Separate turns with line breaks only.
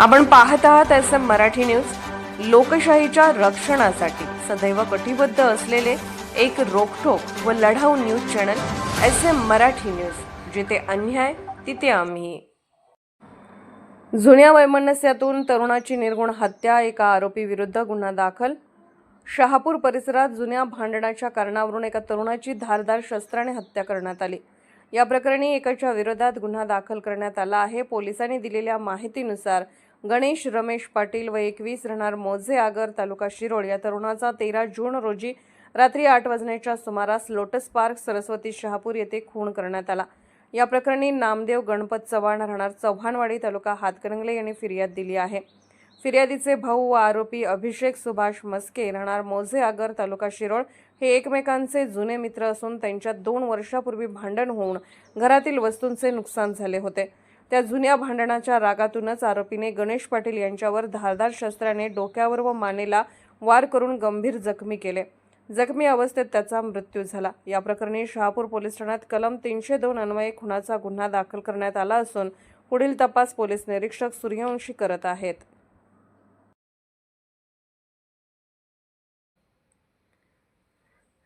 आपण पाहत आहात एस एम मराठी न्यूज. लोकशाहीच्या रक्षणासाठी सदैव कटिबद्ध असलेले एक रोखोक व लढाऊ news channel S M Marathi news. जिथे अन्याय तिथे आम्ही. जुन्या वैमनस्यातून तरुणाची निर्गुण हत्या एका आरोपी विरुद्ध गुन्हा दाखल. शहापूर परिसरात जुन्या भांडणाच्या कारणावरून एका तरुणाची धारदार शस्त्राने हत्या करण्यात आली. या प्रकरणी एकाच्या विरोधात गुन्हा दाखल करण्यात आला आहे. पोलिसांनी दिलेल्या माहितीनुसार गणेश रमेश पाटील व एकवीस राहणार मोजे आगर तालुका शिरोळ या तरुणाचा तेरा जून रोजी रात्री आठ वाजण्याच्या सुमारास लोटस पार्क सरस्वती शहापूर येथे खून करण्यात आला. या प्रकरणी नामदेव गणपत चव्हाण राहणार चव्हाणवाडी तालुका हातकणंगले यांनी फिर्याद दिली आहे. फिर्यादीचे भाऊ व आरोपी अभिषेक सुभाष मस्के राहणार मोझे आगर तालुका शिरोळ हे एकमेकांचे जुने मित्र असून त्यांच्यात दोन वर्षापूर्वी भांडण होऊन घरातील वस्तूंचे नुकसान झाले होते. त्या जुन्या भांडणाच्या रागातूनच आरोपीने गणेश पाटील यांच्यावर धारदार शस्त्राने डोक्यावर व मानेला वार करून गंभीर जखमी केले. जखमी अवस्थेत त्याचा मृत्यू झाला. या प्रकरणी शहापूर पोलीस ठाण्यात कलम तीनशे दोन अन्वये खुनाचा गुन्हा दाखल करण्यात आला असून पुढील तपास पोलीस निरीक्षक सूर्यवंशी करत आहेत.